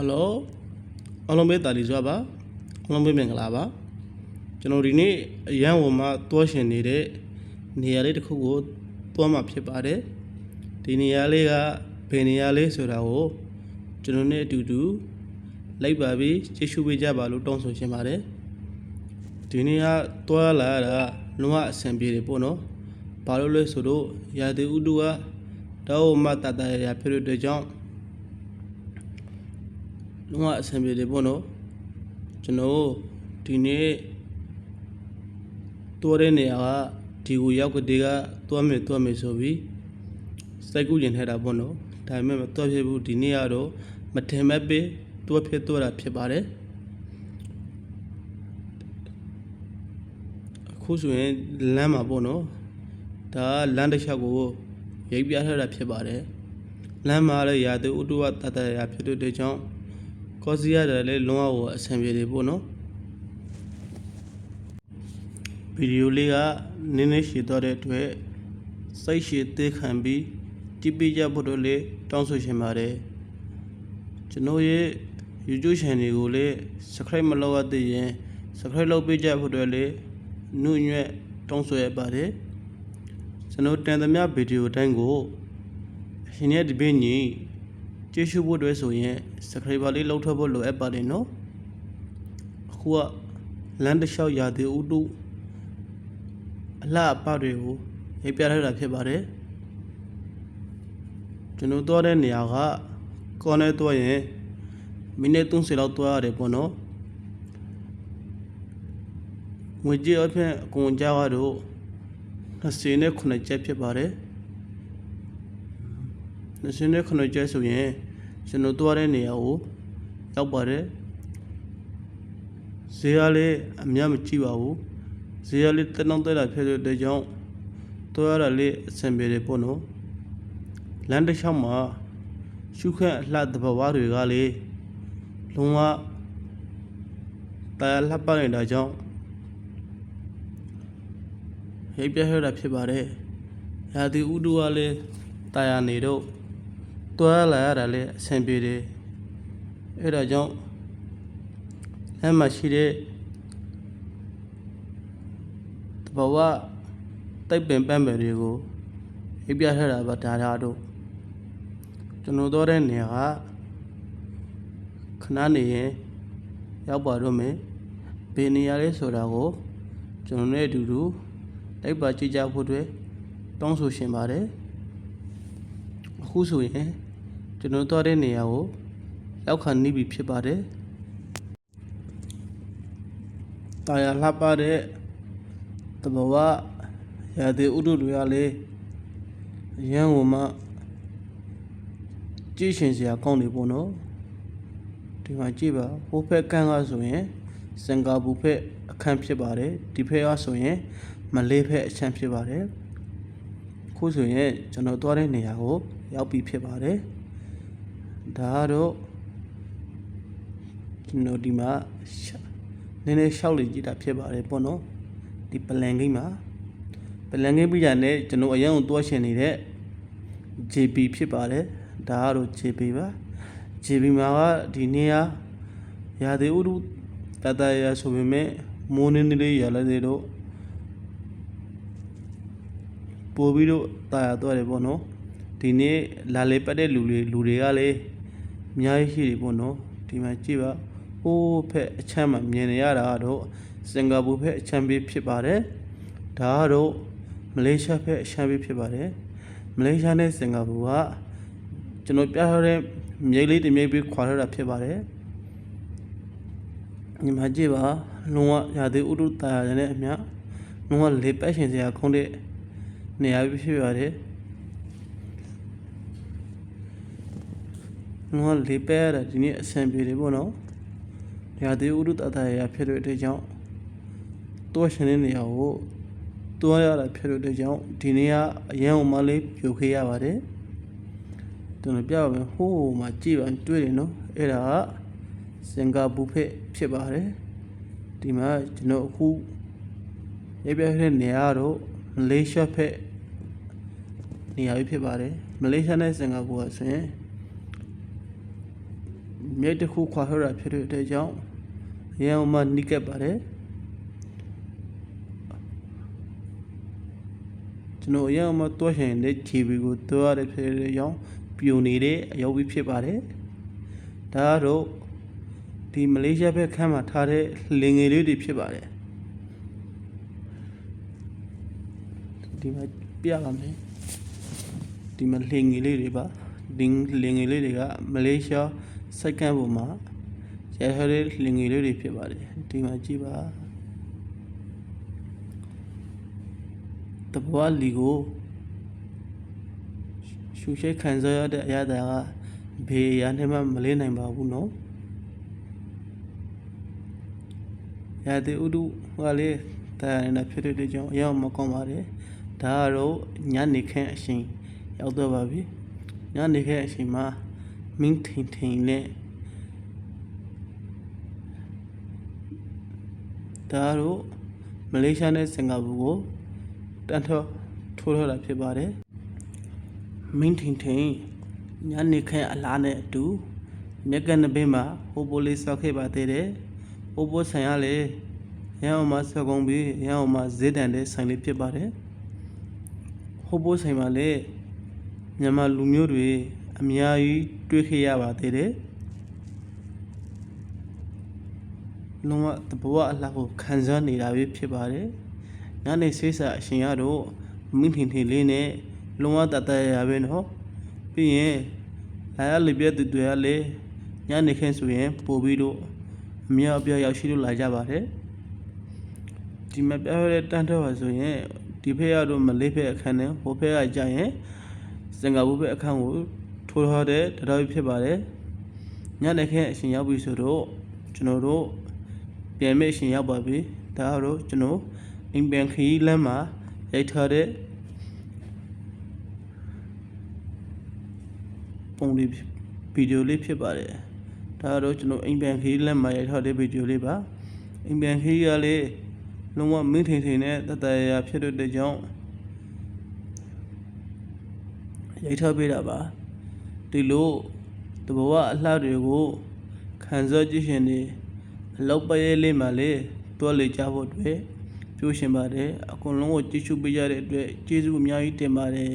ဟယ်လိုအားလုံးပဲတာလီစွာပါအားလုံးပဲမင်္ဂလာပါကျွန်တော်ဒီနေ့အရန်ဝမှာတွားရှင်နေတဲ့နေရာလေးတစ်ခုကိုတွားမှာဖြစ်ပါတယ်ဒီနေရာလေးကဘယ်နေရာလေးဆိုတာကိုကျွန်တော်နဲ့အတူတူလိုက်ပါပြီးကြည့်ရှုပေးကြပါလို့တောင်းဆိုရှင်ပါတယ်ဒီနေရာတွားလာတာလုံးဝအဆင်ပြေတယ်ပေါ့နော်ဘာလို့လဲဆိုတော့ရာသီဥတုကတောမတတရရဖြစ်တဲ့အတွက်ကြောင့် လုံးဝအဆင်ပြေတယ်ပေါ့နော်ကျွန်တော်ဒီနေ့တိုးတဲ့နေရာကဒီကိုရောက်ကတည်းကတွားမယ်တွားမယ်ဆိုပြီးစိုက်ကူးကျင်ထက်တာပေါ့နော်ဒါပေမဲ့မတွားဖြစ်ဘူးဒီနေ့ကတော့မထင်မဲ့ပေတွားဖြစ်တွားတာဖြစ်ပါတယ်အခုဆိုရင်လမ်းမှာပေါ့နော်ဒါကလမ်းတစ်လျှောက်ကိုရိပ်ပြထားတာဖြစ်ပါတယ်လမ်းမှာလည်းရာသီဥတုကတတရဖြစ်တဲ့အတွက်ကြောင့် ကောစီရတယ်လေလုံးဝအဆင်ပြေတယ်ပေါ့နော်ဗီဒီယိုလေးကနည်းနည်းရှည်တော့တဲ့အတွက်စိတ်ရှည်သေးခံပြီးကြည့်ပေးကြဖို့တော့လေတောင်းဆိုရှင်ပါတယ်ကျွန်တော်ရဲ့ YouTube channel ကိုလည်း subscribe မလုပ်ရသေးရင် subscribe လုပ်ပေးကြဖို့တော့လေနှုတ်ညွတ်တောင်းဆိုရပါတယ်ကျွန်တော်တင်သမျှဗီဒီယိုတိုင်းကိုအရှင်ရဲ့ဒီပင်း ကြီးကျေးဇူးဖို့အတွက်ဆိုရင် subscriber လေးလောက်ထွက်ဖို့လိုအပ်ပါတယ်နော်အခုကလမ်းတစ်လျှောက်ရာသီဥတုအလှအပတွေကိုရိုက်ပြထားတာဖြစ်ပါတယ်ကျွန်တော်သွားတဲ့နေရာကကော်နယ်သွားရင်မိနစ်30လောက်သွားရတယ်ပေါ့နော်ငွေကြေးအဖြစ်အကုန်ကြားကတော့20နဲ့9ကျပ်ဖြစ်ပါတယ် 29ကျဲဆိုရင်ကျွန်တော်သွားတဲ့နေရာကိုရောက်ပါတယ်ဈေးကလည်းအများမကြည့်ပါဘူးဈေးကလည်းတက်တော့တက်တာဖြစ်တဲ့အတွက်ကြောင့်သွားရတာလေးအဆင်ပြေတယ်ပေါ့နော်လမ်းတစ်လျှောက်မှာရှုခန့်အလှသဘာဝတွေကလည်းလုံးဝတရားလှပနေတာကြောင့်ရိပ်ပြရတာဖြစ်ပါတယ်ရာသီဥတုကလည်းတရားနေတော့ တွားလာရတာလည်းအဆင်ပြေတယ်အဲ့ဒါကြောင့်လမ်းမှာရှိတဲ့တဘဝတိုက်ပင်ပန်းပယ်တွေကိုအိပ်ပြထားတာပါဒါသာတို့ကျွန်တော်တို့တဲ့နေရာကခဏနေရင်ရောက်ပါတော့မယ်ဘယ်နေရာလဲဆိုတာကိုကျွန်တော်နဲ့အတူတူတိုက်ပါကြည့်ကြဖို့အတွက်တောင်းဆိုရှင်ပါတယ်အခုဆိုရင် ကျွန်တော်သွားတဲ့နေရာကိုရောက်ခါနေပြီဖြစ်ပါတယ်။တာယာလှပတဲ့တဘဝရာသီဥတုတွေကလည်းအရန်ဟိုမှကြည့်ရှင်စရာကောင်းတယ်ပေါ့နော်။ဒီမှာကြည့်ပါဟိုဘက်ကန်းကဆိုရင်စင်ကာပူဘက်အခန်းဖြစ်ပါတယ်ဒီဘက်ကဆိုရင်မလေးဘက်အချမ်းဖြစ်ပါတယ်။ခုဆိုရင်ကျွန်တော်သွားတဲ့နေရာကိုရောက်ပြီဖြစ်ပါတယ် ဒါကတော့ကျွန်တော်ဒီမှာရှနည်းနည်းရှောက်လေကြည့်တာဖြစ်ပါတယ်ပေါ့နော်ဒီပလန်ကိန်းမှာပလန်ကိန်းပြကြတဲ့ကျွန်တော်အရင်ကသွားရှင်နေတဲ့ JP ဖြစ်ပါတယ်ဒါကတော့ JP ပါ JP မှာကဒီနေရာရာသီဥတုတတရဆိုပေမဲ့မိုးနေနေလေးရလာသေးတော့ပို့ပြီးတော့တာယာတော့တယ်ပေါ့နော် ဒီနေ့လာလေပတ်တဲ့လူတွေလူတွေကလည်းအများကြီးရှိတယ်ပေါ့နော်ဒီမှာကြည့်ပါဟိုးဖက်အချမ်းမှာမြင်နေရတာကတော့စင်ကာပူဖက်အချမ်းပေးဖြစ်ပါတယ်ဒါကတော့မလေးရှားဖက်အချမ်းပေးဖြစ်ပါတယ်မလေးရှားနဲ့စင်ကာပူကကျွန်တော်ပြထားတဲ့မြိတ်လေးတစ်မြိတ်ပြီးခွာထားတာဖြစ်ပါတယ်ညီမကြည့်ပါလုံးဝရာသီဥတုတာယာနဲ့အမျှလုံးဝလေပတ်ရှင်စရာခေါင်းတဲ့နေရာပြဖြစ်ပါတယ်။ ငါလေးပဲရတာဒီနေ့အဆင်ပြေတယ်ပေါ့နော်။ရာသီဥတုတတရဖြစ်တဲ့အတွက်ကြောင့်တွားရှင်တဲ့နေရာကိုတွားရတာဖြစ်တဲ့အတွက်ကြောင့်ဒီနေ့ကအရန်အောင်မလေးပြိုခေးရပါတယ်။ကျွန်တော်ပြပါမယ်ဟိုးမှာကြည့်ပါတွေ့တယ်နော်။အဲ့ဒါကစင်ကာပူဖက်ဖြစ်ပါတယ်။ဒီမှာကျွန်တော်အခုရေးပြတဲ့နေရာကတော့မလေးရှားဖက်နေရာကြီးဖြစ်ပါတယ်မလေးရှားနဲ့စင်ကာပူကဆိုရင် မြိတ်တစ်ခုခွာထွက်တာဖြစ်တဲ့အတွက်ကြောင့်အရန်မှနိကက်ပါတယ်ကျွန်တော်အရန်မှတွားရှင်တဲ့ခြေပီကိုတွားရတဲ့ဖြစ်တဲ့ကြောင့်ပြိုနေတဲ့အယောက်ပြီးဖြစ်ပါတယ်ဒါကတော့ဒီမလေးရှားဘက်ခန်းမှာထားတဲ့လင်ငယ်လေးတွေဖြစ်ပါတယ်ဒီမှာပြပါမယ်ဒီမှာလင်ငယ်လေးတွေပါလင်လင်ငယ်လေးတွေကမလေးရှား စိုက်ကမ်းပေါ်မှာရထားတဲ့လင်ငယ်လေးတွေဖြစ်ပါတယ်ဒီမှာကြည့်ပါတဘွားလီကိုရှူရှိခံစားရတဲ့အရာတွေကဘေးရနဲ့မှမလေးနိုင်ပါဘူးနော်ရာသီဥတုကလေးတာရနေတာဖြစ်တဲ့ကြောင့်အရောက်မကောင်းပါတယ်ဒါကတော့ညနေခင်းအချိန်ရောက်တော့ပါပြီညနေခင်းအချိန်မှာ မင်းထိန်ထိန်နဲ့ဒါကတော့မလေးရှားနဲ့စင်ကာပူကိုတန်ထောထိုးထော်တာဖြစ်ပါတယ်မင်းထိန်ထိန်ညနေခင်းအလားနဲ့အတူမြက်ကနဘေးမှာဟိုပိုလေးဆောက်ခဲ့ပါသေးတယ်ဟိုပိုဆိုင်ရလေရန်အောင်မှာဆောက်ကုန်ပြီးရန်အောင်မှာဈေးတန်တဲ့ဆိုင်လေးဖြစ်ပါတယ်ဟိုပိုဆိုင်မှာလေမြန်မာလူမျိုးတွေအများကြီး တွေ့ခဲ့ရပါသေးတယ်လုံးဝတဘဝအလှကိုခံစားနေတာပဲဖြစ်ပါတယ်ညနေဆေးစာအရှင်ရတော့မင်းထင်ထင်လေးနဲ့လုံးဝတတ်တရရပဲနော်ပြီးရင်လာရလေပြတဲ့တွေရလေညနေခင်းဆိုရင်ပို့ပြီးတော့အများအပြားရောက်ရှိလို့လာကြပါတယ်ဒီမှာပြောရတဲ့တန်းတော့ပါဆိုရင်ဒီဖက်ရတော့မလေးဖက်အခန်းနဲ့ဟိုဖက်ကကြာရင်စင်ကာပူဖက်အခန်းကို ထိုးထားတဲ့တရားဖြစ်ပါတယ်ညနေခင်းအရှင်ရောက်ပြီဆိုတော့ကျွန်တော်တို့ပြန်မဲ့အရှင်ရောက်ပါပြီဒါကတော့ကျွန်တော်အင်ပန်ခီလမ်းမှာရိုက်ထားတဲ့ပုံလေးဗီဒီယိုလေးဖြစ်ပါတယ်ဒါကတော့ကျွန်တော်အင်ပန်ခီလမ်းမှာရိုက်ထားတဲ့ဗီဒီယိုလေးပါအင်ပန်ခီကလေးလုံးဝမင်းထင်ထင်နဲ့တတရရဖြစ်တဲ့ကြောင့်ရိုက်ထားပေးတာပါ ဒီလိုတဘဝအလှတွေကိုခံစားကြည့်ရှင်နေအလောက်ပရဲလေးမှလေတွက်လေကြဖို့အတွက်ပြောရှင်ပါတယ်အကုန်လုံးကိုကြည့်ရှုပေးကြတဲ့အတွက်ကျေးဇူးအများကြီးတင်ပါတယ်